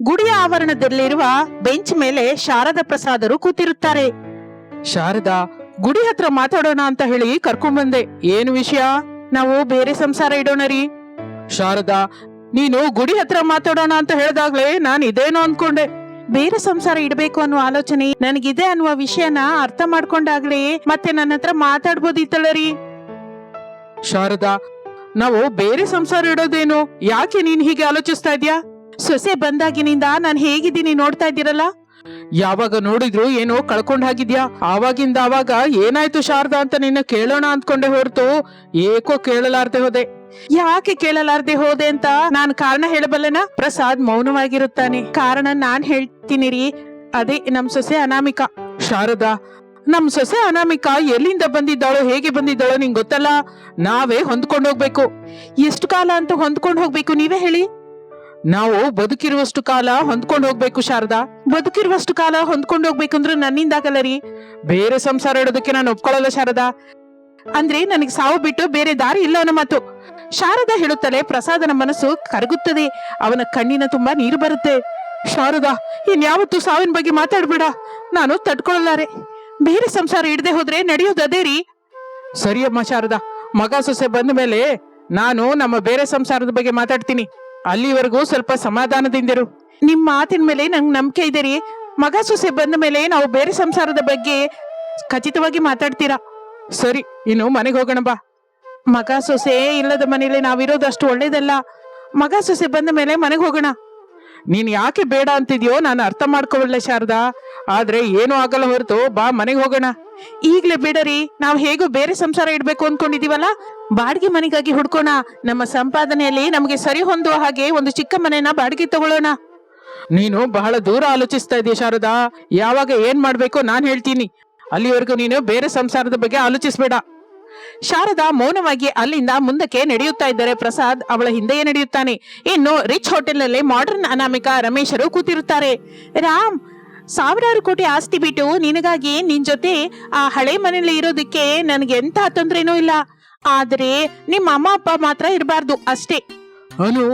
ಗುಡಿಯ ಆವರಣದಲ್ಲಿರುವ ಬೆಂಚ್ ಮೇಲೆ ಶಾರದಾ ಪ್ರಸಾದರು ಕೂತಿರುತ್ತಾರೆ. ಶಾರದಾ ಗುಡಿ ಹತ್ರ ಮಾತಾಡೋಣ ಅಂತ ಹೇಳಿ ಕರ್ಕೊಂಡ್ಬಂದೆ. ಏನು ವಿಷಯ? ನಾವು ಬೇರೆ ಸಂಸಾರ ಇಡೋಣ ರೀ. ಶಾರದ ನೀನು ಗುಡಿ ಹತ್ರ ಮಾತಾಡೋಣ ಅಂತ ಹೇಳ್ದಾಗ್ಲೇ ನಾನು ಇದೇನೋ ಅನ್ಕೊಂಡೆ. ಬೇರೆ ಸಂಸಾರ ಇಡಬೇಕು ಅನ್ನೋ ಆಲೋಚನೆ ನನಗಿದೆ ಅನ್ನುವ ವಿಷಯನ ಅರ್ಥ ಮಾಡ್ಕೊಂಡಾಗ್ಲೇ ಮತ್ತೆ ನನ್ನ ಹತ್ರ ಮಾತಾಡ್ಬೋದಿತ್ತಲ್ಲ ರೀ. ಶಾರದಾ ನಾವು ಬೇರೆ ಸಂಸಾರ ಇಡೋದೇನು? ಯಾಕೆ ನೀನ್ ಹೀಗೆ ಆಲೋಚಿಸ್ತಾ ಇದ್ಯಾ? ಸೊಸೆ ಬಂದಾಗಿನಿಂದ ನಾನು ಹೇಗಿದ್ದೀನಿ ನೋಡ್ತಾ ಇದ್ದೀರಲ್ಲ? ಯಾವಾಗ ನೋಡಿದ್ರು ಏನೋ ಕಳ್ಕೊಂಡ್ ಹಾಗಿದ್ಯಾ? ಆವಾಗಿಂದ ಆವಾಗ ಏನಾಯ್ತು ಶಾರದಾ ಅಂತ ನಿನ್ನ ಕೇಳೋಣ ಅಂದ್ಕೊಂಡೆ ಹೊರತು ಏಕೋ ಕೇಳಲಾರ್ದೆ ಹೋದೆ. ಯಾಕೆ ಕೇಳಲಾರ್ದೆ ಹೋದೆ ಅಂತ ನಾನ್ ಕಾರಣ ಹೇಳಬಲ್ಲನ? ಪ್ರಸಾದ್ ಮೌನವಾಗಿರುತ್ತಾನೆ. ಕಾರಣ ನಾನ್ ಹೇಳ್ತೀನಿ ರೀ ಅದೇ ನಮ್ ಸೊಸೆ ಅನಾಮಿಕಾ. ಶಾರದಾ ನಮ್ ಸೊಸೆ ಅನಾಮಿಕಾ ಎಲ್ಲಿಂದ ಬಂದಿದ್ದಾಳೋ ಹೇಗೆ ಬಂದಿದ್ದಾಳೋ ನಿಂಗೆ ಗೊತ್ತಲ್ಲ? ನಾವೇ ಹೊಂದ್ಕೊಂಡು ಹೋಗ್ಬೇಕು. ಎಷ್ಟು ಕಾಲ ಅಂತ ಹೊಂದ್ಕೊಂಡು ಹೋಗ್ಬೇಕು ನೀವೇ ಹೇಳಿ. ನಾವು ಬದುಕಿರುವಷ್ಟು ಕಾಲ ಹೊಂದ್ಕೊಂಡು ಹೋಗ್ಬೇಕು, ಶಾರದಾ. ಬದುಕಿರುವಷ್ಟು ಕಾಲ ಹೊಂದ್ಕೊಂಡು ಹೋಗ್ಬೇಕಂದ್ರೆ ನನ್ನಿಂದ ಆಗಲ್ಲ ರೀ. ಬೇರೆ ಸಂಸಾರ ಇಡೋದಕ್ಕೆ ನಾನು ಒಪ್ಕೊಳ್ಳಲ್ಲ, ಶಾರದಾ. ಅಂದ್ರೆ ನನಗೆ ಸಾವು ಬಿಟ್ಟು ಬೇರೆ ದಾರಿ ಇಲ್ಲ ಅನ್ನೋ ಮಾತು. ಶಾರದಾ ಹೇಳುತ್ತಲೇ ಪ್ರಸಾದನ ಮನಸ್ಸು ಕರಗುತ್ತದೆ. ಅವನ ಕಣ್ಣಿನ ತುಂಬಾ ನೀರು ಬರುತ್ತೆ. ಶಾರದಾ, ಇನ್ಯಾವತ್ತು ಸಾವಿನ ಬಗ್ಗೆ ಮಾತಾಡ್ಬೇಡ. ನಾನು ತಡ್ಕೊಳ್ಳಲಾರೆ ಬೇರೆ ಸಂಸಾರ ಇಡದೆ ಹೋದ್ರೆ ನಡೆಯೋದು ಅದೇ ರೀ. ಸರಿಯಮ್ಮ ಶಾರದಾ, ಮಗ ಸೊಸೆ ಬಂದ ಮೇಲೆ ನಾನು ನಮ್ಮ ಬೇರೆ ಸಂಸಾರದ ಬಗ್ಗೆ ಮಾತಾಡ್ತೀನಿ. ಅಲ್ಲಿವರೆಗೂ ಸ್ವಲ್ಪ ಸಮಾಧಾನದಿಂದಿರು. ನಿಮ್ಮ ಮಾತಿನ ಮೇಲೆ ನಂಗೆ ನಂಬಿಕೆ ಇದೆ ರೀ. ಮಗ ಸೊಸೆ ಬಂದ ಮೇಲೆ ನಾವು ಬೇರೆ ಸಂಸಾರದ ಬಗ್ಗೆ ಖಚಿತವಾಗಿ ಮಾತಾಡ್ತೀರಾ? ಸರಿ, ಇನ್ನು ಮನೆಗೆ ಹೋಗೋಣ ಬಾ. ಮಗ ಸೊಸೆ ಇಲ್ಲದ ಮನೇಲಿ ನಾವಿರೋದು ಅಷ್ಟು ಒಳ್ಳೇದಲ್ಲ. ಮಗ ಸೊಸೆ ಬಂದ ಮೇಲೆ ಮನೆಗೆ ಹೋಗೋಣ. ನೀನು ಯಾಕೆ ಬೇಡ ಅಂತಿದ್ಯೋ ನಾನು ಅರ್ಥ ಮಾಡ್ಕೊಳ್ಳೆ ಶಾರದಾ. ಆದ್ರೆ ಏನು ಆಗಲ್ಲ ಹೊರತು ಬಾ ಮನೆಗೆ ಹೋಗೋಣ. ಈಗ್ಲೇ ಬಿಡರಿ, ನಾವ್ ಹೇಗೂ ಬೇರೆ ಸಂಸಾರ ಇಡ್ಬೇಕು ಅನ್ಕೊಂಡಿದೀವಲ್ಲ? ಬಾಡಿಗೆ ಮನೆಗಾಗಿ ಹುಡ್ಕೋಣ. ನಮ್ಮ ಸಂಪಾದನೆಯಲ್ಲಿ ನಮಗೆ ಸರಿ ಹೊಂದುವ ಹಾಗೆ ಒಂದು ಚಿಕ್ಕ ಮನೆನ ಬಾಡಿಗೆ ತಗೊಳ್ಳೋಣ. ನೀನು ಬಹಳ ದೂರ ಆಲೋಚಿಸ್ತಾ ಇದೀಯ ಶಾರದಾ. ಯಾವಾಗ ಏನ್ ಮಾಡ್ಬೇಕು ನಾನ್ ಹೇಳ್ತೀನಿ. ಅಲ್ಲಿವರೆಗೂ ನೀನು ಬೇರೆ ಸಂಸಾರದ ಬಗ್ಗೆ ಆಲೋಚಿಸ್ಬೇಡ. ಶಾರದಾ ಮೌನವಾಗಿ ಅಲ್ಲಿಂದ ಮುಂದಕ್ಕೆ ನಡೆಯುತ್ತಾ ಇದ್ದರೆ ಪ್ರಸಾದ್ ಅವಳ ಹಿಂದೆಯೇ ನಡೆಯುತ್ತಾನೆ. ಇನ್ನು ರಿಚ್ ಹೋಟೆಲ್ನಲ್ಲಿ ಮಾಡರ್ನ್ ಅನಾಮಿಕಾ ರಮೇಶರು ಕೂತಿರುತ್ತಾರೆ. ರಾಮ್ ಸಾವಿರಾರು ಕೋಟಿ ಆಸ್ತಿ ಬಿಟ್ಟು ನಿನಗಾಗಿ ನಿನ್ ಜೊತೆ ಆ ಹಳೆ ಮನೆಯಲ್ಲಿ ಇರೋದಕ್ಕೆ ನನಗೆ ಎಂತ ತೊಂದ್ರೆನೂ ಇಲ್ಲ. ಆದ್ರೆ ನಿಮ್ಮ ಅಮ್ಮ ಅಪ್ಪ ಮಾತ್ರ ಇರಬಾರ್ದು ಅಷ್ಟೇ. ಅನು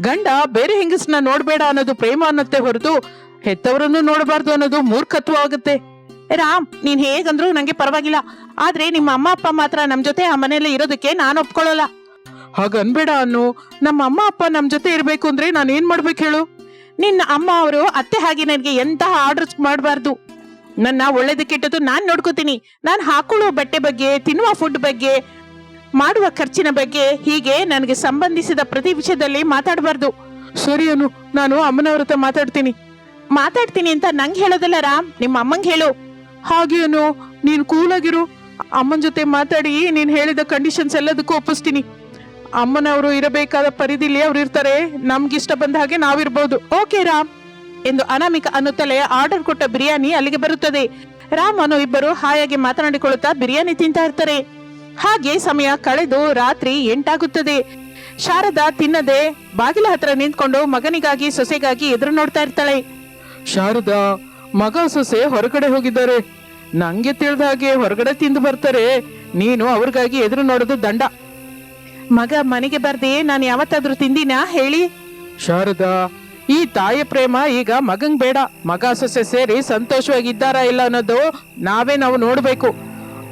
ಗಂಡ ಬೇರೆ ಹೆಂಗಸನ್ನ ನೋಡ್ಬೇಡ ಅನ್ನೋದು ಪ್ರೇಮ ಅನ್ನತ್ತೆ ಹೊರತು ಹೆತ್ತವರನ್ನು ನೋಡಬಾರ್ದು ಅನ್ನೋದು ಮೂರ್ಖತ್ವ ಆಗುತ್ತೆ. ರಾಮ್ ನೀನ್ ಹೇಗಂದ್ರು ನಂಗೆ ಪರವಾಗಿಲ್ಲ. ಆದ್ರೆ ನಿಮ್ಮ ಅಮ್ಮ ಅಪ್ಪ ಮಾತ್ರ ನಮ್ ಜೊತೆ ಆ ಮನೆಯಲ್ಲಿ ಇರೋದಕ್ಕೆ ನಾನು ಒಪ್ಕೊಳ್ಳಲ್ಲ. ಹಾಗನ್ಬೇಡ ಅನ್ನು ನಮ್ಮ ಅಮ್ಮ ಅಪ್ಪ ನಮ್ ಜೊತೆ ಇರ್ಬೇಕು ಅಂದ್ರೆ ನಾನು ಏನ್ ಮಾಡ್ಬೇಕು ಹೇಳು? ನಿನ್ನ ಅಮ್ಮ ಅವರು ಅತ್ತೆ ಹಾಗೆ ನನಗೆ ಎಂತಹ ಆರ್ಡರ್ಸ್ ಮಾಡಬಾರ್ದು? ನನ್ನ ಒಳ್ಳೇದು ಕೆಟ್ಟದ್ದು ನಾನು ನೋಡ್ಕೋತೀನಿ. ನಾನು ಹಾಕೊಳ್ಳುವ ಬಟ್ಟೆ ಬಗ್ಗೆ, ತಿನ್ನುವ ಫುಡ್ ಬಗ್ಗೆ, ಮಾಡುವ ಖರ್ಚಿನ ಬಗ್ಗೆ ಹೀಗೆ ನನಗೆ ಸಂಬಂಧಿಸಿದ ಪ್ರತಿ ವಿಷಯದಲ್ಲಿ ಮಾತಾಡಬಾರ್ದು. ಸರಿ ಅನು, ನಾನು ಅಮ್ಮನವ್ರ ಹತ್ರ ಮಾತಾಡ್ತೀನಿ. ಮಾತಾಡ್ತೀನಿ ಅಂತ ನಂಗೆ ಹೇಳೋದಲ್ಲ ರಾಮ್, ನಿಮ್ಮ ಅಮ್ಮಂಗೆ ಹೇಳು. ಹಾಗೆ ಅನು, ನೀನ್ ಕೂಲಾಗಿರು. ಅಮ್ಮನ ಜೊತೆ ಮಾತಾಡಿ, ನೀನು ಹೇಳಿದ ಕಂಡೀಷನ್ಸ್ ಎಲ್ಲದಕ್ಕೂ ಒಪ್ಪಿಸ್ತೀನಿ. ಅಮ್ಮನವರು ಇರಬೇಕಾದ ಪರಿಧಿಲಿ ಅವ್ರು ಇರ್ತಾರೆ. ನಮ್ಗಿಷ್ಟ ಬಂದ ಹಾಗೆ ನಾವಿರ್ಬೋದು. ಓಕೆ, ರಾಮ್. ಎಂದು ಅನಾಮಿಕ ಅನ್ನುತ್ತಲೇ ಆರ್ಡರ್ ಕೊಟ್ಟ ಬಿರಿಯಾನಿ ಅಲ್ಲಿಗೆ ಬರುತ್ತದೆ. ರಾಮ್ ಅನು ಇಬ್ಬರು ಹಾಯಾಗಿ ಮಾತನಾಡಿಕೊಳ್ಳುತ್ತಾ ಬಿರಿಯಾನಿ ತಿಂತಾ ಇರ್ತಾರೆ. ಹಾಗೆ ಸಮಯ ಕಳೆದು ರಾತ್ರಿ ಎಂಟಾಗುತ್ತದೆ. ಶಾರದಾ ತಿನ್ನದೆ ಬಾಗಿಲ ಹತ್ರ ನಿಂತ್ಕೊಂಡು ಮಗನಿಗಾಗಿ, ಸೊಸೆಗಾಗಿ ಎದುರು ನೋಡ್ತಾ ಇರ್ತಾಳೆ. ಶಾರದಾ, ಮಗ, ಸೊಸೆ ಹೊರಗಡೆ ಹೋಗಿದ್ದಾರೆ. ನಂಗೆ ತಿಳಿದ ಹಾಗೆ ಹೊರಗಡೆ ತಿಂದು ಬರ್ತಾರೆ. ನೀನು ಅವ್ರಿಗಾಗಿ ಎದುರು ನೋಡೋದು ದಂಡ. ಮಗ ಮನೆಗೆ ಬರ್ದೆ ನಾನು ಯಾವತ್ತಾದ್ರೂ ತಿಂದಿನಾ ಹೇಳಿ? ಶಾರದಾ ಈ ತಾಯಿ ಪ್ರೇಮ ಈಗ ಮಗಂಗ್ ಬೇಡ. ಮಗ ಸೊಸೆ ಸೇರಿ ಸಂತೋಷವಾಗಿದ್ದಾರಾ ಇಲ್ಲ ಅನ್ನೋದು ನಾವೇ ನಾವು ನೋಡ್ಬೇಕು.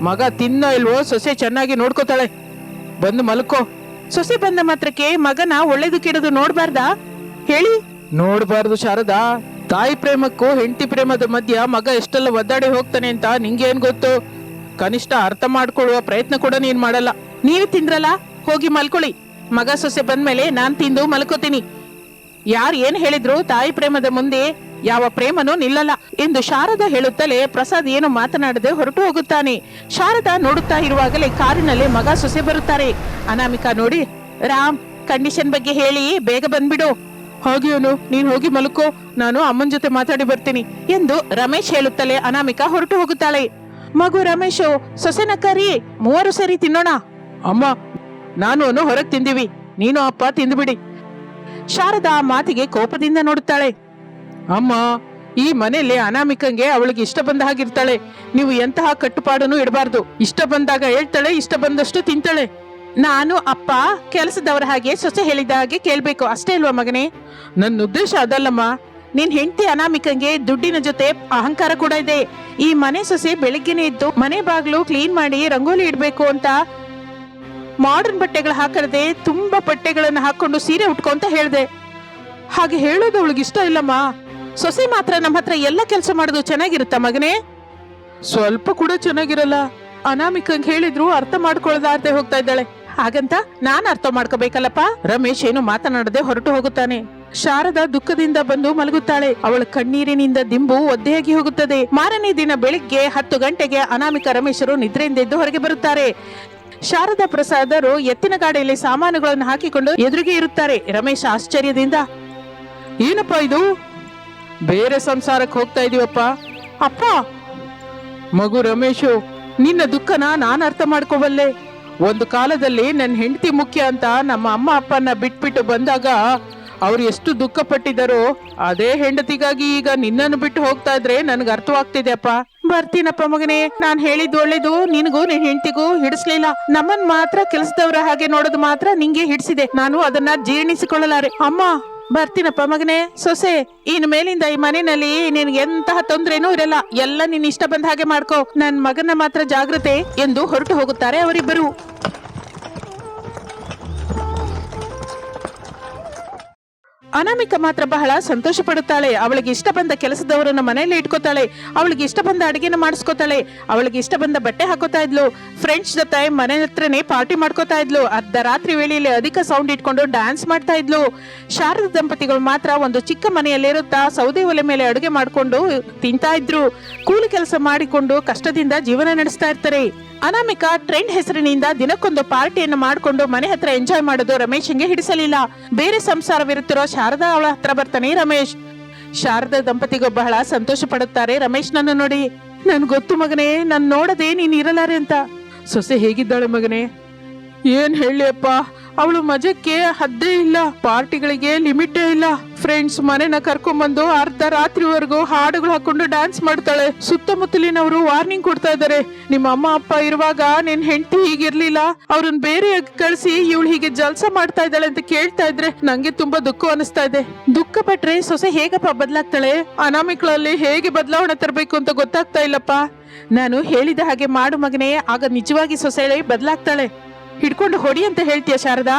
ಮಗ ತಿನ್ನೋ ಇಲ್ವೋ ಸೊಸೆ ಚೆನ್ನಾಗಿ ನೋಡ್ಕೋತಾಳೆ. ಬಂದು ಮಲ್ಕೋ. ಸೊಸೆ ಬಂದ ಮಾತ್ರಕ್ಕೆ ಮಗನ ಒಳ್ಳೇದು ಕೆಡದು ನೋಡ್ಬಾರ್ದ? ಹೇಳಿ. ನೋಡ್ಬಾರ್ದು ಶಾರದಾ. ತಾಯಿ ಪ್ರೇಮಕ್ಕೂ ಹೆಂಡತಿ ಪ್ರೇಮದ ಮಧ್ಯ ಮಗ ಎಷ್ಟೆಲ್ಲ ಒದ್ದಾಡಿ ಹೋಗ್ತಾನೆ ಅಂತ ನಿಂಗೇನ್ ಏನ್ ಗೊತ್ತು? ಕನಿಷ್ಠ ಅರ್ಥ ಮಾಡ್ಕೊಳ್ಳುವ ಪ್ರಯತ್ನ ಕೂಡ ನೀನ್ ಮಾಡಲ್ಲ. ನೀವೇ ತಿಂದ್ರಲ್ಲ? ಹೋಗಿ ಮಲ್ಕೊಳ್ಳಿ. ಮಗ ಸೊಸೆ ಬಂದ್ಮೇಲೆ ನಾನ್ ತಿಂದು ಮಲ್ಕೋತೀನಿ. ಯಾರು ಏನ್ ಹೇಳಿದ್ರು ತಾಯಿ ಪ್ರೇಮದ ಮುಂದೆ ಯಾವ ಪ್ರೇಮನೂ ನಿಲ್ಲಲ್ಲ ಎಂದು ಶಾರದಾ ಹೇಳುತ್ತಲೇ ಪ್ರಸಾದ್ ಏನು ಮಾತನಾಡದೆ ಹೊರಟು ಹೋಗುತ್ತಾನೆ. ಶಾರದಾ ನೋಡುತ್ತಾ ಇರುವಾಗಲೇ ಕಾರಿನಲ್ಲಿ ಮಗ ಸೊಸೆ ಬರುತ್ತಾರೆ. ಅನಾಮಿಕಾ ನೋಡಿ, ರಾಮ್, ಕಂಡೀಷನ್ ಬಗ್ಗೆ ಹೇಳಿ, ಬೇಗ ಬಂದ್ಬಿಡು. ಹಾಗೆ ಅವನು ನೀನ್ ಹೋಗಿ ಮಲ್ಕೋ, ನಾನು ಅಮ್ಮನ ಜೊತೆ ಮಾತಾಡಿ ಬರ್ತೀನಿ, ಎಂದು ರಮೇಶ್ ಹೇಳುತ್ತಲೇ ಅನಾಮಿಕಾ ಹೊರಟು ಹೋಗುತ್ತಾಳೆ. ಮಗು ರಮೇಶ್, ಸೊಸೆನ ಕರಿ, ಮೂವರು ಸರಿ ತಿನ್ನೋಣ. ಅಮ್ಮ ನಾನು ಅವನು ಹೊರಗೆ ತಿಂದಿವಿ. ನೀನು ಅಪ್ಪ ತಿಂದುಬಿಡಿ. ಶಾರದಾ ಆ ಮಾತಿಗೆ ಕೋಪದಿಂದ ನೋಡುತ್ತಾಳೆ. ಅಮ್ಮ, ಈ ಮನೆಯಲ್ಲಿ ಅನಾಮಿಕಂಗೆ ಅವಳಿಗೆ ಇಷ್ಟ ಬಂದ ಹಾಗಿರ್ತಾಳೆ. ನೀವು ಎಂತಹ ಕಟ್ಟುಪಾಡನ್ನು ಇಡಬಾರ್ದು. ಇಷ್ಟ ಬಂದಾಗ ಹೇಳ್ತಾಳೆ, ಇಷ್ಟ ಬಂದಷ್ಟು ತಿಂತಾಳೆ. ನಾನು ಅಪ್ಪ ಕೆಲಸದವರ ಹಾಗೆ ಸೊಸೆ ಹೇಳಿದ ಹಾಗೆ ಕೇಳ್ಬೇಕು. ಅಷ್ಟೇ ಅಲ್ವಾ ಮಗನೇ? ನನ್ನ ಉದ್ದೇಶ ಅದಲ್ಲಮ್ಮ. ನಿನ್ ಹೆಂಡತಿ ಅನಾಮಿಕಂಗೆ ದುಡ್ಡಿನ ಜೊತೆ ಅಹಂಕಾರ ಕೂಡ ಇದೆ. ಈ ಮನೆ ಸೊಸೆ ಬೆಳಿಗ್ಗೆನೆ ಇದ್ದು ಮನೆ ಬಾಗ್ಲು ಕ್ಲೀನ್ ಮಾಡಿ ರಂಗೋಲಿ ಇಡ್ಬೇಕು ಅಂತ ಮಾಡರ್ನ್ ಬಟ್ಟೆಗಳು ಹಾಕರದೆ ತುಂಬಾ ಬಟ್ಟೆಗಳನ್ನು ಹಾಕೊಂಡು ಸೀರೆ ಉಟ್ಕೋ ಅಂತ ಹೇಳ್ದೆ. ಹಾಗೆ ಹೇಳೋದು ಅವಳಿಗೆ ಇಷ್ಟ ಇಲ್ಲಮ್ಮ. ಸೊಸೆ ಮಾತ್ರ ನಮ್ಮ ಹತ್ರ ಎಲ್ಲ ಕೆಲಸ ಮಾಡೋದು ಚೆನ್ನಾಗಿರುತ್ತ ಮಗನೇ? ಸ್ವಲ್ಪ ಕೂಡ ಚೆನ್ನಾಗಿರಲ್ಲ. ಅನಾಮಿಕಂಗ್ ಹೇಳಿದ್ರು ಅರ್ಥ ಮಾಡ್ಕೊಳ್ಳದಾರ್ದೆ ಹೋಗ್ತಾ ಇದ್ದಾಳೆ. ಹಾಗಂತ ನಾನ್ ಅರ್ಥ ಮಾಡ್ಕೋಬೇಕಲ್ಲಪ್ಪ? ರಮೇಶ್ ಏನು ಮಾತನಾಡದೆ ಹೊರಟು ಹೋಗುತ್ತಾನೆ. ಶಾರದಾ ದುಃಖದಿಂದ ಬಂದು ಮಲಗುತ್ತಾಳೆ. ಅವಳ ಕಣ್ಣೀರಿನಿಂದ ದಿಂಬು ಒದ್ದೆಯಾಗಿ ಹೋಗುತ್ತದೆ. ಮಾರನೇ ದಿನ ಬೆಳಿಗ್ಗೆ ಹತ್ತು ಗಂಟೆಗೆ ಅನಾಮಿಕ ರಮೇಶರು ನಿದ್ರೆಯಿಂದ ಎದ್ದು ಹೊರಗೆ ಬರುತ್ತಾರೆ. ಶಾರದಾ ಪ್ರಸಾದರು ಎತ್ತಿನ ಗಾಡಿಯಲ್ಲಿ ಸಾಮಾನುಗಳನ್ನು ಹಾಕಿಕೊಂಡು ಎದುರಿಗೆ ಇರುತ್ತಾರೆ. ರಮೇಶ್ ಆಶ್ಚರ್ಯದಿಂದ, ಏನಪ್ಪ ಇದು? ಬೇರೆ ಸಂಸಾರಕ್ಕೆ ಹೋಗ್ತಾ ಇದೀವಪ್ಪ? ಅಪ್ಪ, ಮಗು ರಮೇಶು, ನಿನ್ನ ದುಃಖನ ನಾನು ಅರ್ಥ ಮಾಡ್ಕೋಬಲ್ಲೆ. ಒಂದು ಕಾಲದಲ್ಲಿ ನನ್ನ ಹೆಂಡತಿ ಮುಖ್ಯ ಅಂತ ನಮ್ಮ ಅಮ್ಮ ಅಪ್ಪನ ಬಿಟ್ಬಿಟ್ಟು ಬಂದಾಗ ಅವ್ರು ಎಷ್ಟು ದುಃಖ ಪಟ್ಟಿದ್ದಾರೋ ಅದೇ ಹೆಂಡತಿಗಾಗಿ ಈಗ ನಿನ್ನನ್ನು ಬಿಟ್ಟು ಹೋಗ್ತಾ ಇದ್ರೆ ನನಗೆ ಅರ್ಥವಾಗ್ತಿದೆ ಅಪ್ಪ. ಬರ್ತೀನಪ್ಪ ಮಗನೇ, ನಾನ್ ಹೇಳಿದ್ ಒಳ್ಳೇದು, ನಿನಗೂ ನಿನ್ ಹೆಂಡತಿಗೂ ಹಿಡಿಸ್ಲಿಲ್ಲ. ನಮ್ಮನ್ ಮಾತ್ರ ಕೆಲಸದವ್ರ ಹಾಗೆ ನೋಡೋದು ಮಾತ್ರ ನಿಂಗೆ ಹಿಡಿಸಿದೆ. ನಾನು ಅದನ್ನ ಜೀರ್ಣಿಸಿಕೊಳ್ಳಲಾರೆ. ಅಮ್ಮ, ಬರ್ತೀನಪ್ಪ ಮಗನೇ, ಸೊಸೆ ಇನ್ ಮೇಲಿಂದ ಈ ಮನೆಯಲ್ಲಿ ನಿನ್ಗೆ ಎಂತಹ ತೊಂದ್ರೆನೂ ಇರಲ್ಲ. ಎಲ್ಲ ನಿನ್ ಇಷ್ಟ ಬಂದ ಹಾಗೆ ಮಾಡ್ಕೋ. ನನ್ ಮಗನ ಮಾತ್ರ ಜಾಗ್ರತೆ ಎಂದು ಹೊರಟು ಹೋಗುತ್ತಾರೆ ಅವರಿಬ್ಬರು. ಅನಾಮಿಕ ಮಾತ್ರ ಬಹಳ ಸಂತೋಷ ಪಡುತ್ತಾಳೆ. ಅವಳಿಗೆ ಇಷ್ಟ ಬಂದ ಕೆಲಸದವರನ್ನ ಮನೆಯಲ್ಲಿ ಇಟ್ಕೋತಾಳೆ. ಅವಳಿಗೆ ಇಷ್ಟ ಬಂದ ಅಡಿಗೆನ ಮಾಡಿಸ್ಕೋತಾಳೆ. ಅವಳಿಗೆ ಇಷ್ಟ ಬಂದ ಬಟ್ಟೆ ಹಾಕೋತಾ ಇದ್ಲು. ಫ್ರೆಂಡ್ಸ್ ಜೊತೆ ಮನೆ ಹತ್ರನೇ ಪಾರ್ಟಿ ಮಾಡ್ಕೋತಾ ಇದ್ಲು. ಅರ್ಧ ರಾತ್ರಿ ವೇಳೆಯಲ್ಲಿ ಅಧಿಕ ಸೌಂಡ್ ಇಟ್ಕೊಂಡು ಡ್ಯಾನ್ಸ್ ಮಾಡ್ತಾ ಇದ್ಲು. ಶಾರದ ದಂಪತಿಗಳು ಮಾತ್ರ ಒಂದು ಚಿಕ್ಕ ಮನೆಯಲ್ಲಿರುತ್ತಾ ಸೌದೆ ಒಲೆ ಮೇಲೆ ಅಡುಗೆ ಮಾಡ್ಕೊಂಡು ತಿಂತಾ ಇದ್ರು. ಕೂಲಿ ಕೆಲಸ ಮಾಡಿಕೊಂಡು ಕಷ್ಟದಿಂದ ಜೀವನ ನಡೆಸ್ತಾ ಇರ್ತಾರೆ. ಅನಾಮಿಕ ಟ್ರೆಂಡ್ ಹೆಸರಿನಿಂದ ದಿನಕ್ಕೊಂದು ಪಾರ್ಟಿಯನ್ನು ಮಾಡಿಕೊಂಡು ಮನೆ ಹತ್ರ ಎಂಜಾಯ್ ಮಾಡೋದು ರಮೇಶನ್ಗೆ ಹಿಡಿಸಲಿಲ್ಲ. ಬೇರೆ ಸಂಸಾರವಿರುತ್ತಿರೋ ಶಾರದಾ ಅವಳ ಹತ್ರ ಬರ್ತಾನೆ, ರಮೇಶ್. ಶಾರದ ದಂಪತಿಗೂ ಬಹಳ ಸಂತೋಷ ಪಡುತ್ತಾರೆ. ರಮೇಶ್ ನನ್ನ ನೋಡಿ, ನನ್ ಗೊತ್ತು ಮಗನೇ, ನನ್ ನೋಡದೆ ನೀನ್ ಇರಲಾರೆ ಅಂತ. ಸೊಸೆ ಹೇಗಿದ್ದಾಳೆ ಮಗನೇ? ಏನ್ ಹೇಳಿ ಅಪ್ಪ? ಅವಳು ಮಜಕ್ಕೆ ಹದ್ದೇ ಇಲ್ಲ, ಪಾರ್ಟಿಗಳಿಗೆ ಲಿಮಿಟೇ ಇಲ್ಲ. ಫ್ರೆಂಡ್ಸ್, ಮನೆನ ಕರ್ಕೊಂಡ್ಬಂದು ಅರ್ಧ ರಾತ್ರಿವರೆಗೂ ಹಾಡುಗಳು ಹಾಕೊಂಡು ಡ್ಯಾನ್ಸ್ ಮಾಡ್ತಾಳೆ. ಸುತ್ತಮುತ್ತಲಿನವರು ವಾರ್ನಿಂಗ್ ಕೊಡ್ತಾ ಇದ್ದಾರೆ. ನಿಮ್ಮ ಅಮ್ಮ, ಅಪ್ಪ ಇರುವಾಗ ನಿನ್ ಹೆಂಡತಿ ಹೀಗಿರ್ಲಿಲ್ಲ? ಅವ್ರನ್ನ ಬೇರೆ ಕಳಿಸಿ ಇವಳು ಹೀಗೆ ಜಲ್ಸ ಮಾಡ್ತಾ ಇದ್ದಾಳೆ ಅಂತ ಕೇಳ್ತಾ ಇದ್ರೆ ನಂಗೆ ತುಂಬಾ ದುಃಖ ಅನಿಸ್ತಾ ಇದೆ. ದುಃಖ ಪಟ್ರೆ ಸೊಸೆ ಹೇಗಪ್ಪ ಬದಲಾಗ್ತಾಳೆ? ಅನಾಮಿಕಳಲ್ಲಿ ಹೇಗೆ ಬದಲಾವಣೆ ತರಬೇಕು ಅಂತ ಗೊತ್ತಾಗ್ತಾ ಇಲ್ಲಪ್ಪ. ನಾನು ಹೇಳಿದ ಹಾಗೆ ಮಾಡು ಮಗನೇ, ಆಗ ನಿಜವಾಗಿ ಸೊಸೆಳೆ ಬದಲಾಗ್ತಾಳೆ. ಹಿಡ್ಕೊಂಡು ಹೊಡಿ ಅಂತ ಹೇಳ್ತೀಯ ಶಾರದಾ?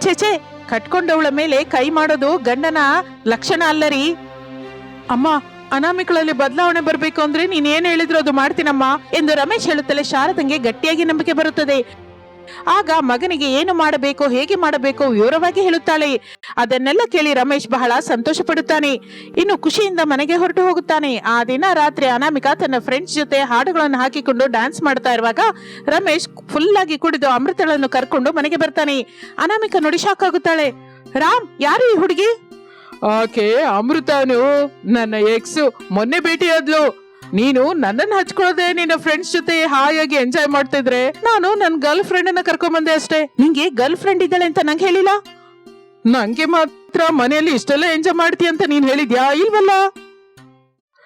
ಛೇ ಕಟ್ಕೊಂಡವಳ ಮೇಲೆ ಕೈ ಮಾಡೋದು ಗಂಡನ ಲಕ್ಷಣ ಅಲ್ಲರಿ. ಅಮ್ಮ, ಅನಾಮಿಕಳಲ್ಲಿ ಬದಲಾವಣೆ ಬರಬೇಕು ಅಂದ್ರೆ ನೀನ್ ಏನ್ ಹೇಳಿದ್ರು ಅದು ಮಾಡ್ತೀನಮ್ಮ? ಎಂದು ರಮೇಶ್ ಹೇಳುತ್ತಲೇ ಶಾರದಂಗೆ ಗಟ್ಟಿಯಾಗಿ ನಂಬಿಕೆ ಬರುತ್ತದೆ. ಆಗ ಮಗನಿಗೆ ಏನು ಮಾಡಬೇಕು, ಹೇಗೆ ಮಾಡಬೇಕು ವಿವರವಾಗಿ ಹೇಳುತ್ತಾಳೆ. ಅದನ್ನೆಲ್ಲ ಕೇಳಿ ರಮೇಶ್ ಬಹಳ ಸಂತೋಷ ಪಡುತ್ತಾನೆ ಇನ್ನು ಖುಷಿಯಿಂದ ಮನೆಗೆ ಹೊರಟು ಹೋಗುತ್ತಾನೆ. ಆ ದಿನ ರಾತ್ರಿ ಅನಾಮಿಕಾ ತನ್ನ ಫ್ರೆಂಡ್ಸ್ ಜೊತೆ ಹಾಡುಗಳನ್ನು ಹಾಕಿಕೊಂಡು ಡ್ಯಾನ್ಸ್ ಮಾಡ್ತಾ ಇರುವಾಗ ರಮೇಶ್ ಫುಲ್ ಆಗಿ ಕುಡಿದು ಅಮೃತಳನ್ನು ಕರ್ಕೊಂಡು ಮನೆಗೆ ಬರ್ತಾನೆ. ಅನಾಮಿಕಾ ನೋಡಿ ಶಾಕ್ ಆಗುತ್ತಾಳೆ. ರಾಮ್, ಯಾರು ಈ ಹುಡುಗಿ? ಆಕೆ ಅಮೃತನು. ನನ್ನ ಎಕ್ಸ್ ಮೊನ್ನೆ ಭೇಟಿಯಾದ್ಲು. ನೀನು ನನ್ನನ್ನು ಹಚ್ಕೊಳ್ಳದೆ ನಿನ್ನ ಫ್ರೆಂಡ್ಸ್ ಜೊತೆ ಹಾಯಾಗಿ ಎಂಜಾಯ್ ಮಾಡ್ತಿದ್ರೆ, ನಾನು ನನ್ನ ಗರ್ಲ್ ಫ್ರೆಂಡ್ ಅನ್ನ ಕರ್ಕೊಂಡ್ ಬಂದೆ ಅಷ್ಟೇ. ನಿಂಗೆ ಗರ್ಲ್ ಫ್ರೆಂಡ್ ಇದ್ದಾಳೆ ಅಂತ ನಂಗೆ ಹೇಳಿಲ್ಲ? ನಂಗೆ ಮಾತ್ರ ಮನೆಯಲ್ಲಿ ಇಷ್ಟೆಲ್ಲ ಎಂಜಾಯ್ ಮಾಡ್ತೀಯ ಅಂತ ನೀನ್ ಹೇಳಿದ್ಯಾ? ಇಲ್ವಲ್ಲ?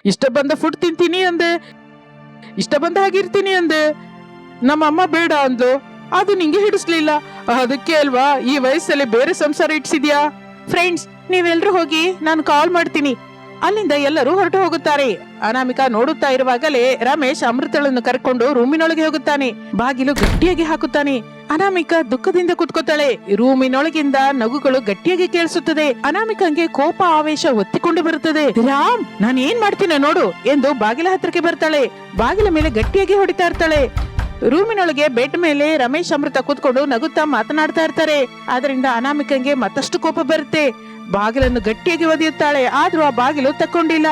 ಇಷ್ಟ ಬಂದ ಫುಡ್ ತಿಂತೀನಿ ಅಂದೆ. ಇಷ್ಟ ಬಂದ ಹಾಗಿರ್ತೀನಿ ಅಂದೆ. ನಮ್ಮ ಅಮ್ಮ ಬೇಡ ಅಂದ್ಲು. ಅದು ನಿಂಗೆ ಹಿಡಿಸ್ಲಿಲ್ಲ. ಅದಕ್ಕೆ ಅಲ್ವಾ, ಈ ವಯಸ್ಸಲ್ಲಿ ಬೇರೆ ಸಂಸಾರ ಇಟ್ಸಿದ್ಯಾ? ಫ್ರೆಂಡ್ಸ್ ನೀವೆಲ್ರೂ ಹೋಗಿ ನಾನು ಕಾಲ್ ಮಾಡ್ತೀನಿ. ಅಲ್ಲಿಂದ ಎಲ್ಲರೂ ಹೊರಟು ಹೋಗುತ್ತಾರೆ. ಅನಾಮಿಕಾ ನೋಡುತ್ತಾ ಇರುವಾಗಲೇ ರಮೇಶ್ ಅಮೃತಳನ್ನು ಕರ್ಕೊಂಡು ರೂಮಿನೊಳಗೆ ಹೋಗುತ್ತಾನೆ. ಬಾಗಿಲು ಗಟ್ಟಿಯಾಗಿ ಹಾಕುತ್ತಾನೆ. ಅನಾಮಿಕಾ ದುಃಖದಿಂದ ಕುತ್ಕೋತಾಳೆ ರೂಮಿನೊಳಗಿಂದ ನಗುಗಳು ಗಟ್ಟಿಯಾಗಿ ಕೇಳಿಸುತ್ತದೆ. ಅನಾಮಿಕಂಗೆ ಕೋಪ, ಆವೇಶ ಒತ್ತಿಕೊಂಡು ಬರುತ್ತದೆ. ರಾಮ್ ನಾನು ಏನ್ ಮಾಡ್ತೀನಿ ನೋಡು ಎಂದು ಬಾಗಿಲ ಹತ್ರಕ್ಕೆ ಬರ್ತಾಳೆ. ಬಾಗಿಲ ಮೇಲೆ ಗಟ್ಟಿಯಾಗಿ ಹೊಡಿತಾ ಇರ್ತಾಳೆ. ರೂಮಿನೊಳಗೆ ಬೆಡ್ ಮೇಲೆ ರಮೇಶ್ ಅಮೃತ ಕೂತ್ಕೊಂಡು ನಗುತ್ತಾ ಮಾತನಾಡ್ತಾ ಇರ್ತಾರೆ. ಅದರಿಂದ ಅನಾಮಿಕಂಗೆ ಮತ್ತಷ್ಟು ಕೋಪ ಬರುತ್ತೆ. ಬಾಗಿಲನ್ನು ಗಟ್ಟಿಯಾಗಿ ಒದೆಯುತ್ತಾಳೆ ಆದ್ರೂ ಆ ಬಾಗಿಲು ತಕ್ಕೊಂಡಿಲ್ಲ.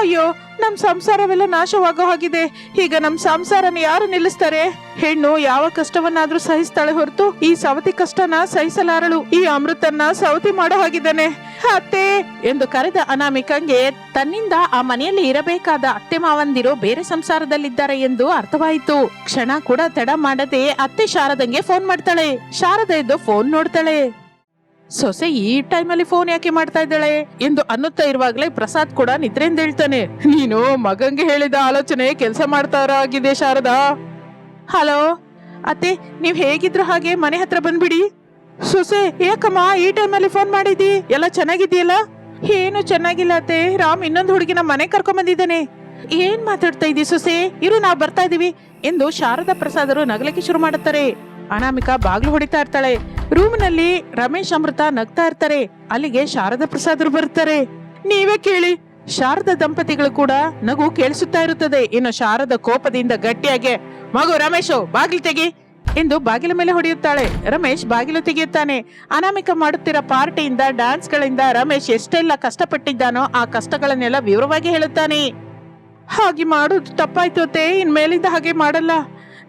ಅಯ್ಯೋ, ನಮ್ ಸಂಸಾರವೆಲ್ಲ ನಾಶವಾಗೋ ಹಾಗಿದೆ. ಈಗ ನಮ್ ಸಂಸಾರನ ಯಾರು ನಿಲ್ಲಿಸ್ತಾರೆ? ಹೆಣ್ಣು ಯಾವ ಕಷ್ಟವನ್ನಾದ್ರೂ ಸಹಿಸ್ತಾಳೆ ಹೊರತು ಈ ಸವತಿ ಕಷ್ಟನ ಸಹಿಸಲಾರಳು. ಈ ಅಮೃತನ್ನ ಸವತಿ ಮಾಡೋ ಹಾಗಿದ್ದಾನೆ. ಅತ್ತೆ! ಎಂದು ಕರೆದ ಅನಾಮಿಕಂಗೆ ತನ್ನಿಂದ ಆ ಮನೆಯಲ್ಲಿ ಇರಬೇಕಾದ ಅತ್ತೆ ಮಾವಂದಿರು ಬೇರೆ ಸಂಸಾರದಲ್ಲಿದ್ದಾರೆ ಎಂದು ಅರ್ಥವಾಯಿತು. ಕ್ಷಣ ಕೂಡ ತಡ ಮಾಡದೆ ಅತ್ತೆ ಶಾರದಂಗೆ ಫೋನ್ ಮಾಡ್ತಾಳೆ. ಶಾರದ ಎದ್ದು ಫೋನ್ ನೋಡ್ತಾಳೆ. ಸೊಸೆ ಈ ಟೈಮಲ್ಲಿ ಫೋನ್ ಯಾಕೆ ಮಾಡ್ತಾ ಇದ್ದಾಳೆ? ಎಂದು ಅನ್ನುತ್ತಾ ಇರುವಾಗಲೇ ಪ್ರಸಾದ್ ಕೂಡ ನಿದ್ರೆಯಿಂದ ಹೇಳ್ತಾನೆ, ನೀನು ಮಗಂಗೆ ಹೇಳಿದ ಆಲೋಚನೆ ಕೆಲಸ ಮಾಡ್ತಾರ ಆಗಿದೆ ಶಾರದಾ. ಹಲೋ, ಅತ್ತೆ, ನೀವು ಹೇಗಿದ್ರು ಹಾಗೆ ಮನೆ ಹತ್ರ ಬಂದ್ಬಿಡಿ. ಸೊಸೆ, ಯಾಕಮ್ಮ, ಈ ಟೈಮಲ್ಲಿ ಫೋನ್ ಮಾಡಿದಿ ಎಲ್ಲ ಚೆನ್ನಾಗಿದೆಯಲ್ಲ ಏನು ಚೆನ್ನಾಗಿಲ್ಲ ಅತ್ತೆ, ರಾಮ್ ಇನ್ನೊಂದು ಹುಡುಗಿನ ಮನೆ ಕರ್ಕೊಂಡ್ ಬಂದಿದ್ದಾನೆ. ಏನ್ ಮಾತಾಡ್ತಾ ಇದ್ದೀ ಸೊಸೆ? ಇರು, ನಾವು ಬರ್ತಾ ಇದೀವಿ, ಎಂದು ಶಾರದಾ ಪ್ರಸಾದರು ನಗಲಿಕ್ಕೆ ಶುರು ಮಾಡುತ್ತಾರೆ. ಅನಾಮಿಕಾ ಬಾಗ್ಲು ಹೊಡಿತಾ ಇರ್ತಾಳೆ. ರೂಮ್ನಲ್ಲಿ ರಮೇಶ್ ಅಮೃತ ನಗ್ತಾ ಇರ್ತಾರೆ. ಅಲ್ಲಿಗೆ ಶಾರದಾ ಪ್ರಸಾದರು ಬರ್ತಾರೆ. ನೀವೇ ಕೇಳಿ. ಶಾರದಾ ದಂಪತಿಗಳು ಕೂಡ ನಗು ಕೇಳಿಸುತ್ತಾ ಇರುತ್ತದೆ. ಇನ್ನು ಶಾರದ ಕೋಪದಿಂದ ಗಟ್ಟಿಯಾಗಿ, ಮಗು ರಮೇಶು, ಬಾಗಿಲು ತೆಗಿ ಎಂದು ಬಾಗಿಲ ಮೇಲೆ ಹೊಡೆಯುತ್ತಾಳೆ. ರಮೇಶ್ ಬಾಗಿಲು ತೆಗೆಯುತ್ತಾನೆ. ಅನಾಮಿಕ ಮಾಡುತ್ತಿರೋ ಪಾರ್ಟಿಯಿಂದ, ಡ್ಯಾನ್ಸ್ಗಳಿಂದ ರಮೇಶ್ ಎಷ್ಟೆಲ್ಲ ಕಷ್ಟಪಟ್ಟಿದ್ದಾನೋ ಆ ಕಷ್ಟಗಳನ್ನೆಲ್ಲ ವಿವರವಾಗಿ ಹೇಳುತ್ತಾನೆ. ಹಾಗೆ ಮಾಡೋದು ತಪ್ಪಾಯ್ತು ಅತ್ತೆ. ಇನ್ಮೇಲಿಂದ ಹಾಗೆ ಮಾಡಲ್ಲ.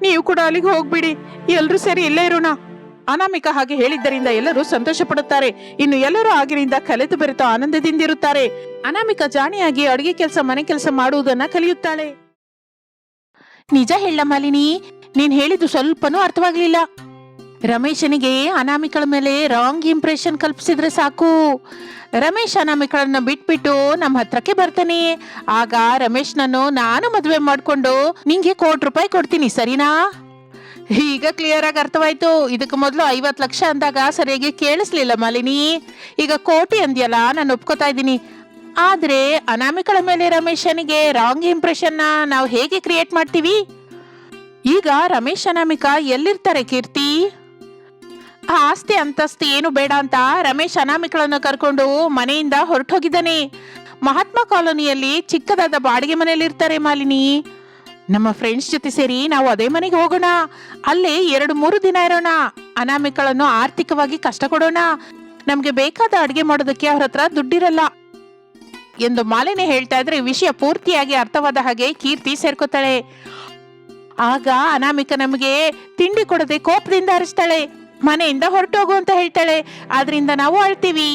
ನೀವು ಕೂಡ ಅಲ್ಲಿಗೆ ಹೋಗ್ಬಿಡಿ. ಎಲ್ರೂ ಸೇರಿ ಇಲ್ಲೇ ಇರೋಣ. ಅನಾಮಿಕ ಹಾಗೆ ಹೇಳಿದ್ದರಿಂದ ಎಲ್ಲರೂ ಸಂತೋಷ ಪಡುತ್ತಾರೆ ಇನ್ನು ಎಲ್ಲರೂ ಆಗಿನಿಂದ ಕಲೆತು ಬೆರೆತು ಆನಂದದಿಂದಿರುತ್ತಾರೆ. ಅನಾಮಿಕ ಜಾಣಿಯಾಗಿ ಅಡುಗೆ ಕೆಲಸ, ಮನೆ ಕೆಲಸ ಮಾಡುವುದನ್ನ ಕಲಿಯುತ್ತಾಳೆ. ನಿಜ ಹೇಳ ಮಾಲಿನಿ, ನೀನ್ ಹೇಳಿದ್ದು ಸ್ವಲ್ಪನೂ ಅರ್ಥವಾಗ್ಲಿಲ್ಲ. ರಮೇಶನಿಗೆ ಅನಾಮಿಕಳ ಮೇಲೆ ರಾಂಗ್ ಇಂಪ್ರೆಷನ್ ಕಲ್ಪಿಸಿದ್ರೆ ಸಾಕು. ರಮೇಶ್ ಅನಾಮಿಕಳನ್ನ ಬಿಟ್ಬಿಟ್ಟು ನಮ್ಮ ಹತ್ರಕ್ಕೆ ಬರ್ತಾನೆ. ಆಗ ರಮೇಶ್ನನ್ನು ನಾನು ಮದುವೆ ಮಾಡಿಕೊಂಡು ನಿಂಗೆ ಕೋಟಿ ರೂಪಾಯಿ ಕೊಡ್ತೀನಿ, ಸರಿನಾ? ಈಗ ಕ್ಲಿಯರ್ ಆಗಿ ಅರ್ಥವಾಯ್ತು. ಇದಕ್ಕೆ ಮೊದಲು ಐವತ್ತು ಲಕ್ಷ ಅಂದಾಗ ಸರಿಯಾಗಿ ಕೇಳಿಸ್ಲಿಲ್ಲ ಮಾಲಿನಿ. ಈಗ ಕೋಟಿ ಅಂದ್ಯಲ್ಲ, ನಾನು ಒಪ್ಕೋತಾ ಇದ್ದೀನಿ. ಆದ್ರೆ ಅನಾಮಿಕಳ ಮೇಲೆ ರಮೇಶನಿಗೆ ರಾಂಗ್ ಇಂಪ್ರೆಷನ್ನ ನಾವು ಹೇಗೆ ಕ್ರಿಯೇಟ್ ಮಾಡ್ತೀವಿ? ಈಗ ರಮೇಶ್ ಅನಾಮಿಕ ಎಲ್ಲಿರ್ತಾರೆ ಕೀರ್ತಿ? ಆಸ್ತಿ ಅಂತಸ್ತಿ ಏನು ಬೇಡ ಅಂತ ರಮೇಶ್ ಅನಾಮಿಕಳನ್ನು ಕರ್ಕೊಂಡು ಮನೆಯಿಂದ ಹೊರಟೋಗಿದ್ದಾನೆ. ಮಹಾತ್ಮ ಕಾಲೋನಿಯಲ್ಲಿ ಚಿಕ್ಕದಾದ ಬಾಡಿಗೆ ಮನೆಯಲ್ಲಿ ಇರ್ತಾರೆ ಮಾಲಿನಿ. ನಮ್ಮ ಫ್ರೆಂಡ್ಸ್ ಜೊತೆ ಸೇರಿ ನಾವು ಅದೇ ಮನೆಗೆ ಹೋಗೋಣ. ಅಲ್ಲಿ ಎರಡು ಮೂರು ದಿನ ಇರೋಣ. ಅನಾಮಿಕಳನ್ನು ಆರ್ಥಿಕವಾಗಿ ಕಷ್ಟ ಕೊಡೋಣ ನಮ್ಗೆ ಬೇಕಾದ ಅಡುಗೆ ಮಾಡೋದಕ್ಕೆ ಅವ್ರ ಹತ್ರ ದುಡ್ಡಿರಲ್ಲ. ಎಂದು ಮಾಲಿನಿ ಹೇಳ್ತಾ ಇದ್ರೆ ವಿಷಯ ಪೂರ್ತಿಯಾಗಿ ಅರ್ಥವಾದ ಹಾಗೆ ಕೀರ್ತಿ ಸೇರ್ಕೋತಾಳೆ. ಆಗ ಅನಾಮಿಕ ನಮಗೆ ತಿಂಡಿ ಕೊಡದೆ ಕೋಪದಿಂದ ಹರಿಸ್ತಾಳೆ ಮನೆಯಿಂದ ಹೊರಟೋಗು ಅಂತ ಹೇಳ್ತಾಳೆ. ಆದ್ರಿಂದ ನಾವು ಅಳ್ತೀವಿ.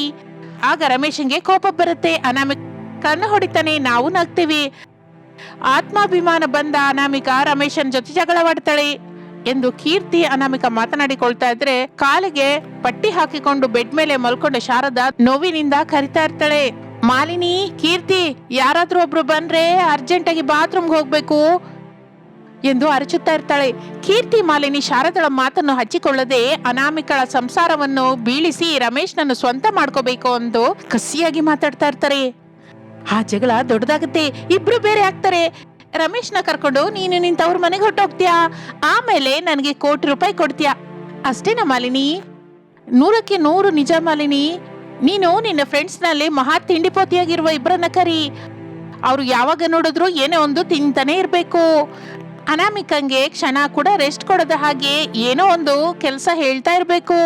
ಆಗ ರಮೇಶನ್ಗೆ ಕೋಪ ಬರುತ್ತೆ. ಅನಾಮಿಕ ಕಣ್ಣು ಹೊಡಿತಾನೆ, ನಾವು ನಗ್ತೀವಿ. ಆತ್ಮಾಭಿಮಾನ ಬಂದ ಅನಾಮಿಕ ರಮೇಶನ್ ಜೊತೆ ಜಗಳವಾಡ್ತಾಳೆ ಎಂದು ಕೀರ್ತಿ ಅನಾಮಿಕ ಮಾತನಾಡಿಕೊಳ್ತಾ ಇದ್ರೆ ಕಾಲಿಗೆ ಪಟ್ಟಿ ಹಾಕಿಕೊಂಡು ಬೆಡ್ ಮೇಲೆ ಮಲ್ಕೊಂಡ ಶಾರದಾ ನೋವಿನಿಂದ ಕರಿತಾ ಇರ್ತಾಳೆ. ಮಾಲಿನಿ, ಕೀರ್ತಿ, ಯಾರಾದ್ರೂ ಒಬ್ರು ಬಂದ್ರೆ ಅರ್ಜೆಂಟ್ ಆಗಿ ಬಾತ್ರೂಮ್ಗೆ ಹೋಗ್ಬೇಕು. ಎಂದು ಅರಚುತ್ತಾ ಇರ್ತಾಳೆ. ಕೀರ್ತಿ ಮಾಲಿನಿ ಶಾರದಳ ಮಾತನ್ನು ಹಚ್ಚಿಕೊಳ್ಳದೆ ಅನಾಮಿಕಳ ಸಂಸಾರವನ್ನು ಬೀಳಿಸಿ ರಮೇಶ್ನನ್ನು ಸ್ವಂತ ಮಾಡ್ಕೋಬೇಕು ಎಂದು ಕಸಿಯಾಗಿ ಮಾತಾಡ್ತಾ ಇರ್ತಾರೆ. ಆ ಜಗಳ ದೊಡ್ಡದಾಗುತ್ತೆ, ಇಬ್ರು ಬೇರೆ ಆಗ್ತಾರೆ. ರಮೇಶ್ನ ಕರ್ಕೊಂಡು, ನೀನು ನಿಂತ ಅವ್ರ ಮನೆಗೆ ಹೊಟ್ಟೋಗ್ತೀಯಾ ಆಮೇಲೆ ನನಗೆ ಕೋಟಿ ರೂಪಾಯಿ ಕೊಡ್ತೀಯಾ? ಅಷ್ಟೇನಾ ಮಾಲಿನಿ? ನೂರಕ್ಕೆ ನೂರು ನಿಜ ಮಾಲಿನಿ. ನೀನು ನಿನ್ನ ಫ್ರೆಂಡ್ಸ್ನಲ್ಲಿ ಮಹಾ ತಿಂಡಿಪೋತಿಯಾಗಿರುವ ಇಬ್ಬರನ್ನ ಕರಿ. ಅವ್ರು ಯಾವಾಗ ನೋಡಿದ್ರು ಏನೇ ಒಂದು ತಿಂತಾನೆ ಇರ್ಬೇಕು. ಅನಾಮಿಕಂಗೆ ಕ್ಷಣ ಕೂಡ ರೆಸ್ಟ್ ಕೊಡದ ಹಾಗೆ ಏನೋ ಒಂದು ಕೆಲಸ ಹೇಳ್ತಾ ಇರಬೇಕು.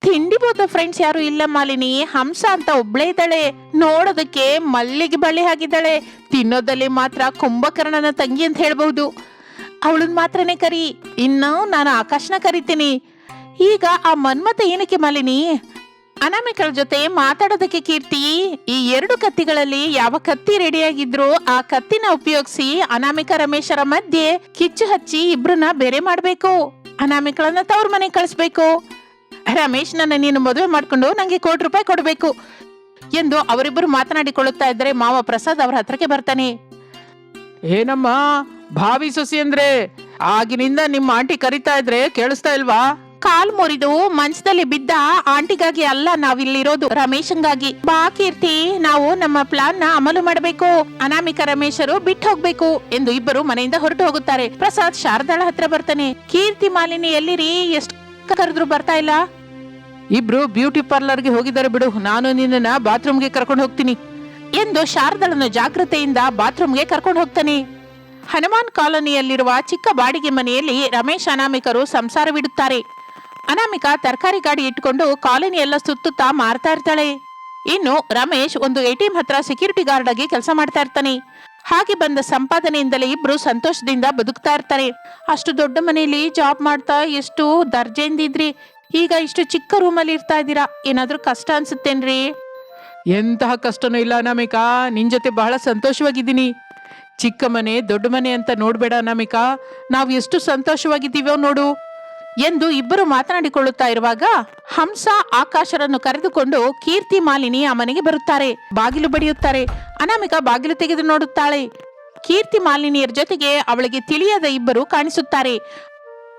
ತಿಂಡಿ ಬೋದ ಫ್ರೆಂಡ್ಸ್ ಯಾರು ಇಲ್ಲ ಮಾಲಿನಿ. ಹಂಸ ಅಂತ ಒಬ್ಳೇ ಇದ್ದಾಳೆ. ನೋಡೋದಕ್ಕೆ ಮಲ್ಲಿಗೆ ಬಳ್ಳಿ ಆಗಿದ್ದಾಳೆ ತಿನ್ನೋದಲ್ಲಿ ಮಾತ್ರ ಕುಂಭಕರ್ಣನ ತಂಗಿ ಅಂತ ಹೇಳ್ಬಹುದು. ಅವಳನ್ ಮಾತ್ರನೇ ಕರಿ. ಇನ್ನು ನಾನು ಆಕಾಶನ ಕರಿತೀನಿ. ಈಗ ಆ ಮನ್ಮತ ಏನಕ್ಕೆ ಮಾಲಿನಿ? ಅನಾಮಿಕಳ ಜೊತೆ ಮಾತಾಡೋದಕ್ಕೆ ಕೀರ್ತಿ, ಈ ಎರಡು ಕತ್ತಿಗಳಲ್ಲಿ ಯಾವ ಕತ್ತಿ ರೆಡಿಯಾಗಿದ್ರು ಆ ಕತ್ತಿನ ಉಪಯೋಗಿಸಿ ಅನಾಮಿಕ ರಮೇಶರ ಮಧ್ಯೆ ಕಿಚ್ಚು ಹಚ್ಚಿ ಇಬ್ರನ್ನ ಬೇರೆ ಮಾಡ್ಬೇಕು. ಅನಾಮಿಕಳನ್ನ ತವ್ರ ಮನೆಗೆ ಕಳಿಸ್ಬೇಕು. ರಮೇಶ್ ನನ್ನ ನೀನು ಮದುವೆ ಮಾಡ್ಕೊಂಡು ನಂಗೆ ಕೋಟಿ ರೂಪಾಯಿ ಕೊಡಬೇಕು ಎಂದು ಅವರಿಬ್ಬರು ಮಾತನಾಡಿಕೊಳ್ಳುತ್ತಾ ಇದ್ದರೆ ಮಾವ ಪ್ರಸಾದ್ ಅವರ ಹತ್ರಕ್ಕೆ ಬರ್ತಾನೆ. ಏನಮ್ಮ, ಭಾವಿ ಸೊಸಿ ಅಂದ್ರೆ ಆಗಿನಿಂದ ನಿಮ್ಮ ಆಂಟಿ ಕರಿತಾ ಇದ್ರೆ ಕೇಳಿಸ್ತಾ ಇಲ್ವಾ? ಕಾಲ್ ಮುರಿದು ಮಂಚದಲ್ಲಿ ಬಿದ್ದ ಆಂಟಿಗಾಗಿ ಅಲ್ಲ ನಾವಿಲ್ಲಿರೋದು. ರಮೇಶಂಗಾಗಿ. ಬಾ ಕೀರ್ತಿ ನಾವು ನಮ್ಮ ಪ್ಲಾನ್ನ ಅಮಲು ಮಾಡಬೇಕು. ಅನಾಮಿಕ ರಮೇಶರು ಬಿಟ್ಟು ಹೋಗ್ಬೇಕು ಎಂದು ಇಬ್ಬರು ಮನೆಯಿಂದ ಹೊರಟು ಹೋಗುತ್ತಾರೆ. ಪ್ರಸಾದ್ ಶಾರದಾಳ ಹತ್ರ ಬರ್ತಾನೆ. ಕೀರ್ತಿ ಮಾಲಿನಿ ಎಲ್ಲಿರಿ? ಎಷ್ಟು ಕರೆದ್ರು ಬರ್ತಾ ಇಲ್ಲ? ಇಬ್ರು ಬ್ಯೂಟಿ ಪಾರ್ಲರ್ಗೆ ಹೋಗಿದ್ದಾರೆ ಬಿಡು. ನಾನು ನಿನ್ನ ಬಾತ್ರೂಮ್ಗೆ ಕರ್ಕೊಂಡು ಹೋಗ್ತೀನಿ. ಎಂದು ಶಾರದಳನ್ನು ಜಾಗೃತೆಯಿಂದ ಬಾತ್ರೂಮ್ಗೆ ಕರ್ಕೊಂಡು ಹೋಗ್ತಾನೆ. ಹನುಮಾನ್ ಕಾಲೋನಿಯಲ್ಲಿರುವ ಚಿಕ್ಕ ಬಾಡಿಗೆ ಮನೆಯಲ್ಲಿ ರಮೇಶ್ ಅನಾಮಿಕರು ಸಂಸಾರವಿಡುತ್ತಾರೆ ಅನಾಮಿಕ ತರಕಾರಿ ಗಾಡಿ ಇಟ್ಕೊಂಡು ಕಾಲೋನಿ ಎಲ್ಲ ಸುತ್ತುತ್ತಾ ಮಾರ್ತಾ ಇರ್ತಾಳೆ. ಇನ್ನು ರಮೇಶ್ ಒಂದು ಎಟಿಎಂ ಹತ್ರ ಸೆಕ್ಯೂರಿಟಿ ಗಾರ್ಡ್ ಆಗಿ ಕೆಲಸ ಮಾಡ್ತಾ ಇರ್ತಾನೆ. ಹಾಗೆ ಬಂದ ಸಂಪಾದನೆಯಿಂದಲೇ ಇಬ್ರು ಸಂತೋಷದಿಂದ ಬದುಕ್ತಾ ಇರ್ತಾರೆ. ಅಷ್ಟು ದೊಡ್ಡ ಮನೆಯಲ್ಲಿ ಜಾಬ್ ಮಾಡ್ತಾ ಎಷ್ಟು ದರ್ಜೆಯಿಂದಿದ್ರಿ. ಈಗ ಇಷ್ಟು ಚಿಕ್ಕ ರೂಮಲ್ಲಿ ಇರ್ತಾ ಇದ್ದೀರಾ. ಏನಾದರೂ ಕಷ್ಟ ಅನ್ಸುತ್ತೇನ್ರಿ? ಎಂತಹ ಕಷ್ಟನೂ ಇಲ್ಲ ಅನಾಮಿಕಾ. ನಿನ್ ಜೊತೆ ಬಹಳ ಸಂತೋಷವಾಗಿದ್ದೀನಿ. ಚಿಕ್ಕ ಮನೆ, ದೊಡ್ಡ ಮನೆ ಅಂತ ನೋಡ್ಬೇಡ ಅನಾಮಿಕಾ. ನಾವು ಎಷ್ಟು ಸಂತೋಷವಾಗಿದ್ದೀವೋ ನೋಡು. ಎಂದು ಇಬ್ಬರು ಮಾತನಾಡಿಕೊಳ್ಳುತ್ತಾ ಇರುವಾಗ ಹಂಸ ಆಕಾಶರನ್ನು ಕರೆದುಕೊಂಡು ಕೀರ್ತಿ ಮಾಲಿನಿ ಆ ಮನೆಗೆ ಬರುತ್ತಾರೆ. ಬಾಗಿಲು ಬಡಿಯುತ್ತಾರೆ. ಅನಾಮಿಕ ಬಾಗಿಲು ತೆಗೆದು ನೋಡುತ್ತಾಳೆ. ಕೀರ್ತಿ ಮಾಲಿನಿಯರ ಜೊತೆಗೆ ಅವಳಿಗೆ ತಿಳಿಯದ ಇಬ್ಬರು ಕಾಣಿಸುತ್ತಾರೆ.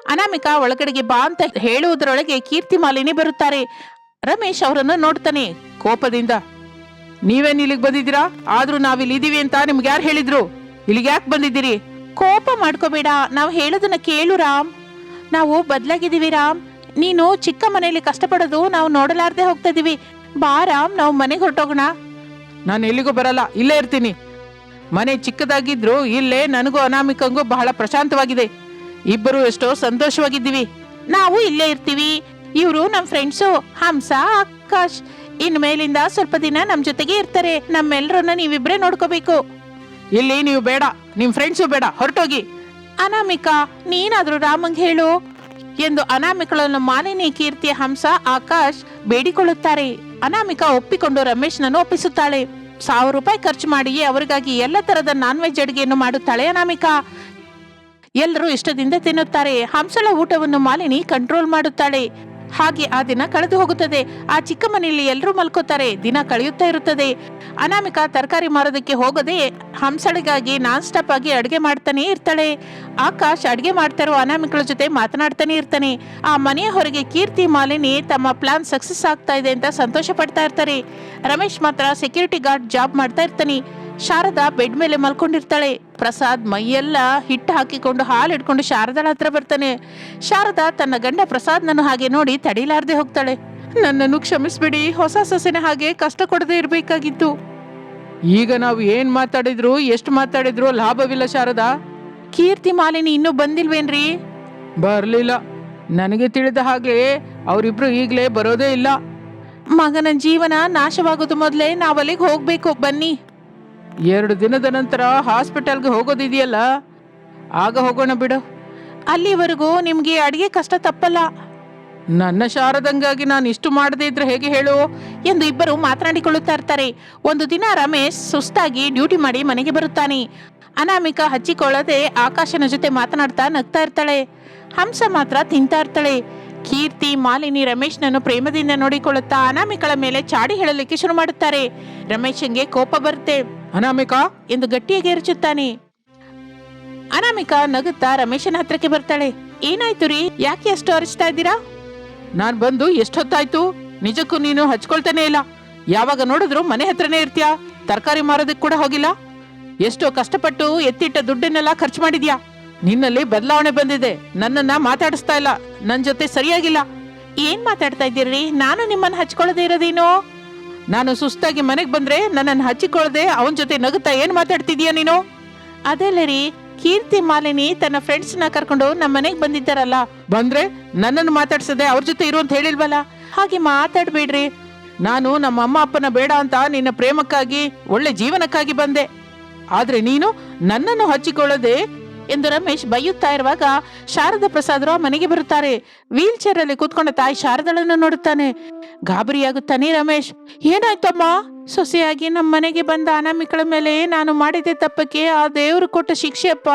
ಅನಾಮಿಕ ಒಳಗಡೆಗೆ ಬಾ ಅಂತ ಹೇಳುವುದರೊಳಗೆ ಕೀರ್ತಿ ಮಾಲಿನಿ ಬರುತ್ತಾರೆ. ರಮೇಶ್ ಅವರನ್ನು ನೋಡ್ತಾನೆ ಕೋಪದಿಂದ ನೀವೇನ್ ಇಲ್ಲಿಗೆ ಬಂದಿದ್ದೀರಾ? ಆದ್ರೂ ಇಲ್ಲಿ ಇದೀವಿ ಅಂತ ನಿಮ್ಗೆ ಯಾರು ಹೇಳಿದ್ರು? ಇಲ್ಲಿಗೆ ಯಾಕೆ ಬಂದಿದ್ದೀರಿ? ಕೋಪ ಮಾಡ್ಕೋಬೇಡ. ನಾವು ಹೇಳೋದನ್ನ ಕೇಳು ರಾಮ್. ನಾವು ಬದ್ಲಾಗಿದ್ದೀವಿ ರಾಮ್. ನೀನು ಚಿಕ್ಕ ಮನೆಯಲ್ಲಿ ಕಷ್ಟಪಡೋದು ನಾವು ನೋಡಲಾರ್ದೆ ಹೋಗ್ತಾ ಇದೀವಿ ಬಾ ರಾಮ್ ನಾವು ಮನೆಗೆ ಹೊರಟೋಗೋಣ. ನಾನು ಎಲ್ಲಿಗೂ ಬರಲ್ಲ ಇಲ್ಲೇ ಇರ್ತೀನಿ. ಮನೆ ಚಿಕ್ಕದಾಗಿದ್ರು ಇಲ್ಲೇ ನನಗೂ ಅನಾಮಿಕಂಗೂ ಬಹಳ ಪ್ರಶಾಂತವಾಗಿದೆ. ಇಬ್ಬರು ಎಷ್ಟೋ ಸಂತೋಷವಾಗಿದ್ದೀವಿ. ನಾವು ಇಲ್ಲೇ ಇರ್ತೀವಿ. ಇವರು ನಮ್ಮ ಫ್ರೆಂಡ್ಸು ಹಂಸ ಆಕಾಶ್. ಇನ್ ಮೇಲಿಂದ ಸ್ವಲ್ಪ ದಿನ ನಮ್ಮ ಜೊತೆಗೆ ಇರ್ತಾರೆ. ನಮ್ಮೆಲ್ಲರನ್ನ ನೀವಿಬ್ರೇ ನೋಡ್ಕೋಬೇಕು. ಇಲ್ಲಿ ನೀವು ಬೇಡ ನಿಮ್ಮ ಫ್ರೆಂಡ್ಸು ಬೇಡ ಹೊರಟೋಗಿ. ಅನಾಮಿಕಾ, ನೀನಾದ್ರೂ ರಾಮಂಗ್ ಹೇಳು. ಎಂದು ಅನಾಮಿಕಳನ್ನು ಮಾಲಿನಿ, ಕೀರ್ತಿ, ಹಂಸ, ಆಕಾಶ್ ಬೇಡಿಕೊಳ್ಳುತ್ತಾರೆ. ಅನಾಮಿಕಾ ಒಪ್ಪಿಕೊಂಡು ರಮೇಶ್ನನ್ನು ಒಪ್ಪಿಸುತ್ತಾಳೆ. ಸಾವಿರ ರೂಪಾಯಿ ಖರ್ಚು ಮಾಡಿ ಅವರಿಗಾಗಿ ಎಲ್ಲ ತರದ ನಾನ್ ವೆಜ್ ಅಡುಗೆಯನ್ನು ಮಾಡುತ್ತಾಳೆ ಅನಾಮಿಕಾ. ಎಲ್ಲರೂ ಇಷ್ಟದಿಂದ ತಿನ್ನುತ್ತಾರೆ. ಹಂಸಳ ಊಟವನ್ನು ಮಾಲಿನಿ ಕಂಟ್ರೋಲ್ ಮಾಡುತ್ತಾಳೆ. ಹಾಗೆ ಆ ದಿನ ಕಳೆದು ಹೋಗುತ್ತದೆ. ಆ ಚಿಕ್ಕ ಮನೆಯಲ್ಲಿ ಎಲ್ಲರೂ ಮಲ್ಕೋತಾರೆ. ದಿನ ಕಳೆಯುತ್ತಾ ಇರುತ್ತದೆ. ಅನಾಮಿಕಾ ತರಕಾರಿ ಮಾರೋದಕ್ಕೆ ಹೋಗದೆ ಹಂಸಳಿಗಾಗಿ ನಾನ್ ಸ್ಟಾಪ್ ಆಗಿ ಅಡುಗೆ ಮಾಡ್ತಾನೆ ಇರ್ತಾಳೆ. ಆಕಾಶ್ ಅಡುಗೆ ಮಾಡ್ತಾ ಇರೋ ಅನಾಮಿಕಳ ಜೊತೆ ಮಾತನಾಡ್ತಾನೆ ಇರ್ತಾನೆ. ಆ ಮನೆಯ ಹೊರಗೆ ಕೀರ್ತಿ, ಮಾಲಿನಿ ತಮ್ಮ ಪ್ಲಾನ್ ಸಕ್ಸಸ್ ಆಗ್ತಾ ಇದೆ ಅಂತ ಸಂತೋಷ ಪಡ್ತಾ ಇರ್ತಾರೆ. ರಮೇಶ್ ಮಾತ್ರ ಸೆಕ್ಯೂರಿಟಿ ಗಾರ್ಡ್ ಜಾಬ್ ಮಾಡ್ತಾ ಇರ್ತಾನೆ. ಶಾರದಾ ಬೆಡ್ ಮೇಲೆ ಮಲ್ಕೊಂಡಿರ್ತಾಳೆ. ಪ್ರಸಾದ್ ಮೈಯೆಲ್ಲ ಹಿಟ್ಟು ಹಾಕಿಕೊಂಡು ಹಾಲು ಹಿಡ್ಕೊಂಡು ಶಾರದಾಳ ಹತ್ರ ಬರ್ತಾನೆ. ಶಾರದಾ ತನ್ನ ಗಂಡ ಪ್ರಸಾದ್ನನ್ನು ಹಾಗೆ ನೋಡಿ ತಡಿಲಾರ್ದೆ ಹೋಗ್ತಾಳೆ. ನನ್ನನ್ನು ಕ್ಷಮಿಸ್ಬಿಡಿ ಹೊಸ ಸೊಸೆನ ಹಾಗೆ ಕಷ್ಟ ಕೊಡದೆ ಇರಬೇಕಾಗಿತ್ತು. ಈಗ ನಾವು ಏನ್ ಮಾತಾಡಿದ್ರು ಎಷ್ಟು ಮಾತಾಡಿದ್ರು ಲಾಭವಿಲ್ಲ ಶಾರದಾ. ಕೀರ್ತಿ ಮಾಲಿನಿ ಇನ್ನೂ ಬಂದಿಲ್ವೇನ್ರಿ? ಬರ್ಲಿಲ್ಲ. ನನಗೆ ತಿಳಿದ ಹಾಗೆ ಅವರಿಬ್ರು ಈಗಲೇ ಬರೋದೇ ಇಲ್ಲ. ಮಗನ ಜೀವನ ನಾಶವಾಗೋದು ಮೊದಲೇ ನಾವಲ್ಲಿಗೆ ಹೋಗ್ಬೇಕು ಬನ್ನಿ. ಎರಡು ದಿನದ ನಂತರ ಹಾಸ್ಪಿಟಲ್ಗೆ ಹೋಗೋದಿದೆಯಲ್ಲ? ಆಗ ಹೋಗೋಣ ಬಿಡು. ಅಲ್ಲಿವರೆಗೂ ನಿಮಗೆ ಅಡಿಗೆ ಕಷ್ಟ ತಪ್ಪಲ್ಲ. ನನ್ನ ಶಾರದಂಗಾಗಿ ನಾನು ಇಷ್ಟು ಮಾಡದೇ ಇದ್ರೆ ಹೇಗೆ ಹೇಳು? ಎಂದು ಇಬ್ಬರು ಮಾತನಾಡಿಕೊಳ್ಳುತ್ತಾ ಇರ್ತಾರೆ. ಒಂದು ದಿನ ರಮೇಶ್ ಸುಸ್ತಾಗಿ ಡ್ಯೂಟಿ ಮಾಡಿ ಮನೆಗೆ ಬರುತ್ತಾನೆ. ಅನಾಮಿಕಾ ಹಚ್ಚಿಕೊಳ್ಳದೆ ಆಕಾಶನ ಜೊತೆ ಮಾತನಾಡ್ತಾ ನಗ್ತಾ ಇರ್ತಾಳೆ. ಹಂಸ ಮಾತ್ರ ತಿಂತಾ ಇರ್ತಾಳೆ. ಕೀರ್ತಿ ಮಾಲಿನಿ ರಮೇಶ್ನನ್ನು ಪ್ರೇಮದಿಂದ ನೋಡಿಕೊಳ್ಳುತ್ತಾ ಅನಾಮಿಕಳ ಮೇಲೆ ಚಾಡಿ ಹೇಳಲಿಕ್ಕೆ ಶುರು ಮಾಡುತ್ತಾರೆ. ರಮೇಶನ್ಗೆ ಕೋಪ ಬರುತ್ತೆ. ಅನಾಮಿಕಾ ಎಂದು ಗಟ್ಟಿಯಾಗಿ ಎರಚುತ್ತಾನೆ ಅನಾಮಿಕಾ ನಗುತ್ತಾ ರಮೇಶನ ಹತ್ರಕ್ಕೆ ಬರ್ತಾಳೆ. ಏನಾಯ್ತು ರೀ? ಯಾಕೆ ಅಷ್ಟು ಅರಚ್ತಾ ಇದ್ದೀರಾ? ನಾನ್ ಬಂದು ಎಷ್ಟೊತ್ತಾಯ್ತು? ನಿಜಕ್ಕೂ ನೀನು ಹಚ್ಕೊಳ್ತಾನೆ ಇಲ್ಲ. ಯಾವಾಗ ನೋಡಿದ್ರು ಮನೆ ಹತ್ರನೇ ಇರ್ತೀಯ? ತರಕಾರಿ ಮಾರೋದಕ್ಕೆ ಕೂಡ ಹೋಗಿಲ್ಲ? ಎಷ್ಟೋ ಕಷ್ಟಪಟ್ಟು ಎತ್ತಿಟ್ಟ ದುಡ್ಡನ್ನೆಲ್ಲ ಖರ್ಚು ಮಾಡಿದ್ಯಾ? ನಿನ್ನಲ್ಲಿ ಬದಲಾವಣೆ ಬಂದಿದೆ. ನನ್ನನ್ನ ಮಾತಾಡಿಸ್ತಾ ಇಲ್ಲ. ನನ್ನ ಜೊತೆ ಸರಿಯಾಗಿಲ್ಲ. ಏನ್ ಮಾತಾಡ್ತಾ ಇದ್ದೀರಿ ನಾನು ನಿಮ್ಮನ್ನ ಹಚ್ಕೊಳ್ಳದೆ ಇರೋದೇನೋ? ನಾನು ಸುಸ್ತಾಗಿ ಮನೆಗೆ ಬಂದ್ರೆ ನನ್ನನ್ನು ಹಚ್ಚಿಕೊಳ್ಳದೆ ಅವನ ಜೊತೆ ನಗುತ್ತಾ ಏನು ಮಾತಾಡ್ತಿದೀಯ ನೀನು? ಅದೆಲ್ಲ ರೀ ಕೀರ್ತಿ ಮಾಲಿನಿ ತನ್ನ ಫ್ರೆಂಡ್ಸ್ನ ಕರ್ಕೊಂಡು ನಮ್ಮ ಮನೆಗೆ ಬಂದಿದ್ದಾರಲ್ಲ. ಬಂದ್ರೆ ನನ್ನನ್ನು ಮಾತಾಡ್ಸದೆ ಅವ್ರ ಜೊತೆ ಇರು ಅಂತ ಹೇಳಿಲ್ವಲ್ಲ? ಹಾಗೆ ಮಾತಾಡ್ಬೇಡ್ರಿ. ನಾನು ನಮ್ಮ ಅಮ್ಮ ಅಪ್ಪನ ಬೇಡ ಅಂತ ನಿನ್ನ ಪ್ರೇಮಕ್ಕಾಗಿ ಒಳ್ಳೆ ಜೀವನಕ್ಕಾಗಿ ಬಂದೆ. ಆದ್ರೆ ನೀನು ನನ್ನನ್ನು ಹಚ್ಚಿಕೊಳ್ಳದೆ ಎಂದು ರಮೇಶ್ ಬೈಯುತ್ತಾ ಇರುವಾಗ ಶಾರದ ಪ್ರಸಾದರು ಆ ಮನೆಗೆ ಬರುತ್ತಾರೆ. ವೀಲ್ ಚೇರ್ ಅಲ್ಲಿ ಕೂತ್ಕೊಂಡ ತಾಯಿ ಶಾರದಳನ್ನು ನೋಡುತ್ತಾನೆ. ಗಾಬರಿಯಾಗುತ್ತಾನೆ ರಮೇಶ್. ಏನಾಯ್ತಮ್ಮ? ಸೊಸೆಯಾಗಿ ನಮ್ಮ ಮನೆಗೆ ಬಂದ ಅನಾಮಿಕಳ ಮೇಲೆ ನಾನು ಮಾಡಿದ ತಪ್ಪಕ್ಕೆ ಆ ದೇವರು ಕೊಟ್ಟ ಶಿಕ್ಷೆಯಪ್ಪ.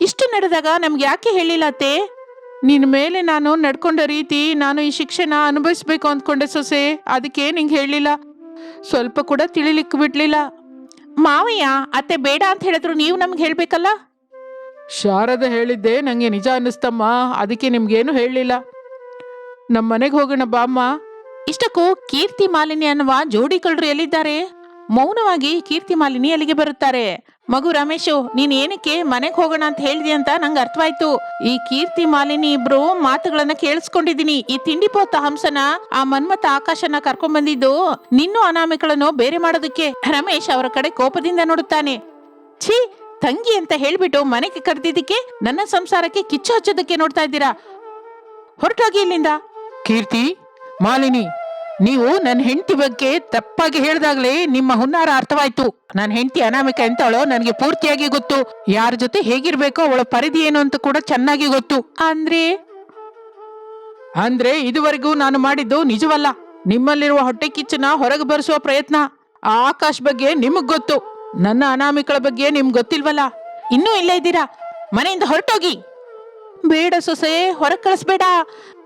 ಇಷ್ಟು ನಡೆದಾಗ ನಮ್ಗೆ ಯಾಕೆ ಹೇಳಿಲ್ಲ ಅತ್ತೆ? ನಿನ್ನ ಮೇಲೆ ನಾನು ನಡ್ಕೊಂಡ ರೀತಿ ನಾನು ಈ ಶಿಕ್ಷೆನ ಅನುಭವಿಸ್ಬೇಕು ಅಂದ್ಕೊಂಡೆ ಸೊಸೆ. ಅದಕ್ಕೆ ನಿಂಗೆ ಹೇಳಿಲ್ಲ. ಸ್ವಲ್ಪ ಕೂಡ ತಿಳಿಲಿಕ್ಕೆ ಬಿಡ್ಲಿಲ್ಲ. ಮಾವಯ್ಯ, ಅತ್ತೆ ಬೇಡ ಅಂತ ಹೇಳಿದ್ರು ನೀವು ನಮ್ಗೆ ಹೇಳ್ಬೇಕಲ್ಲ? ಶಾರದ ಹೇಳಿದ್ದೆ, ನಂಗೆ ನಿಜ ಅನ್ನಿಸ್ತಮ್ಮ, ಅದಕ್ಕೆ ನಿಮ್ಗೇನು ಹೇಳಲಿಲ್ಲ. ನಮ್ಮ ಮನೆಗೆ ಹೋಗೋಣ ಬಾಮ್ಮ ಇಷ್ಟಕ್ಕೂ ಕೀರ್ತಿ ಮಾಲಿನಿ ಅನ್ನುವ ಜೋಡಿ ಕಳ್ಳರು ಎಲ್ಲಿದ್ದಾರೆ? ಮೌನವಾಗಿ ಕೀರ್ತಿ ಮಾಲಿನಿ ಅಲ್ಲಿಗೆ ಬರುತ್ತಾರೆ. ಮಗು ರಮೇಶು, ನೀನ್ ಏನಕ್ಕೆ ಮನೆಗೆ ಹೋಗೋಣ ಅಂತ ಹೇಳಿದಿ ಅಂತ ನಂಗೆ ಅರ್ಥವಾಯ್ತು. ಈ ಕೀರ್ತಿ ಮಾಲಿನಿ ಇಬ್ರು ಮಾತುಗಳನ್ನ ಕೇಳಿಸ್ಕೊಂಡಿದೀನಿ ಈ ತಿಂಡಿ ಪೋತ ಹಂಸನ, ಆ ಮನ್ಮತ ಆಕಾಶನ ಕರ್ಕೊಂಡ್ ಬಂದಿದ್ದು ನಿನ್ನೂ ಅನಾಮಿಕಳನ್ನು ಬೇರೆ ಮಾಡೋದಕ್ಕೆ ರಮೇಶ್ ಅವರ ಕಡೆ ಕೋಪದಿಂದ ನೋಡುತ್ತಾನೆ. ಛೀ ತಂಗಿ ಅಂತ ಹೇಳ್ಬಿಟ್ಟು ಮನೆಗೆ ಕರೆದಿದ್ದಕ್ಕೆ ನನ್ನ ಸಂಸಾರಕ್ಕೆ ಕಿಚ್ಚು ಹಚ್ಚೋದಕ್ಕೆ ನೋಡ್ತಾ ಇದ್ದೀರಾ? ಹೊರಟೋಗಿ ಇಲ್ಲಿಂದ. ಕೀರ್ತಿ ಮಾಲಿನಿ ನೀವು ನನ್ನ ಹೆಂಡತಿ ಬಗ್ಗೆ ತಪ್ಪಾಗಿ ಹೇಳ್ದಾಗ್ಲೇ ನಿಮ್ಮ ಹುನ್ನಾರ ಅರ್ಥವಾಯ್ತು. ನನ್ನ ಹೆಂಡತಿ ಅನಾಮಿಕ ಎಂತವಳೋ ನನಗೆ ಪೂರ್ತಿಯಾಗಿ ಗೊತ್ತು. ಯಾರ ಜೊತೆ ಹೇಗಿರ್ಬೇಕೋ ಅವಳ ಪರಿಧಿ ಏನು ಅಂತ ಕೂಡ ಚೆನ್ನಾಗಿ ಗೊತ್ತು. ಅಂದ್ರೆ? ಅಂದ್ರೆ ಇದುವರೆಗೂ ನಾನು ಮಾಡಿದ್ದು ನಿಜವಲ್ಲ. ನಿಮ್ಮಲ್ಲಿರುವ ಹೊಟ್ಟೆ ಕಿಚ್ಚನ ಹೊರಗೆ ಬರಿಸುವ ಪ್ರಯತ್ನ. ಆ ಆಕಾಶ್ ಬಗ್ಗೆ ನಿಮಗ್ ಗೊತ್ತು. ನನ್ನ ಅನಾಮಿಕಳ ಬಗ್ಗೆ ನಿಮ್ಗೆ ಗೊತ್ತಿಲ್ವಲ್ಲ? ಇನ್ನೂ ಇಲ್ಲೇ ಇದ್ದೀರಾ? ಮನೆಯಿಂದ ಹೊರಟೋಗಿ. ಬೇಡ ಸೊಸೆ, ಹೊರಗೆ ಕಳಿಸ್ಬೇಡ.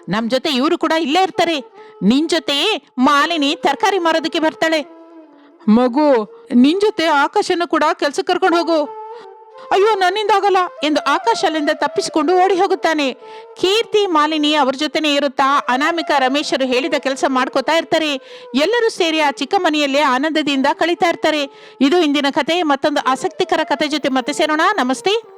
ನಮ್ ಜೊತೆ ಇವರು ಕೂಡ ಇಲ್ಲೇ ಇರ್ತಾರೆ. ನಿನ್ ಜೊತೆ ಮಾಲಿನಿ ತರಕಾರಿ ಮಾರೋದಕ್ಕೆ ಬರ್ತಾಳೆ. ಮಗು, ನಿನ್ ಜೊತೆ ಆಕಾಶನ ಕೂಡ ಕೆಲ್ಸಕ್ಕೆ ಕರ್ಕೊಂಡು ಹೋಗು. ಅಯ್ಯೋ, ನನ್ನಿಂದಾಗಲ್ಲ ಎಂದು ಆಕಾಶ ಅಲ್ಲಿಂದ ತಪ್ಪಿಸಿಕೊಂಡು ಓಡಿ ಹೋಗುತ್ತಾನೆ ಕೀರ್ತಿ ಮಾಲಿನಿ ಅವ್ರ ಜೊತೆನೇ ಇರುತ್ತಾ, ಅನಾಮಿಕ ರಮೇಶರು ಹೇಳಿದ ಕೆಲಸ ಮಾಡ್ಕೋತಾ ಇರ್ತಾರೆ. ಎಲ್ಲರೂ ಸೇರಿ ಆ ಚಿಕ್ಕ ಮನೆಯಲ್ಲೇ ಆನಂದದಿಂದ ಕಳೀತಾ ಇರ್ತಾರೆ. ಇದು ಇಂದಿನ ಕತೆ, ಮತ್ತೊಂದು ಆಸಕ್ತಿಕರ ಕತೆ ಜೊತೆ ಮತ್ತೆ ಸೇರೋಣ. ನಮಸ್ತೆ.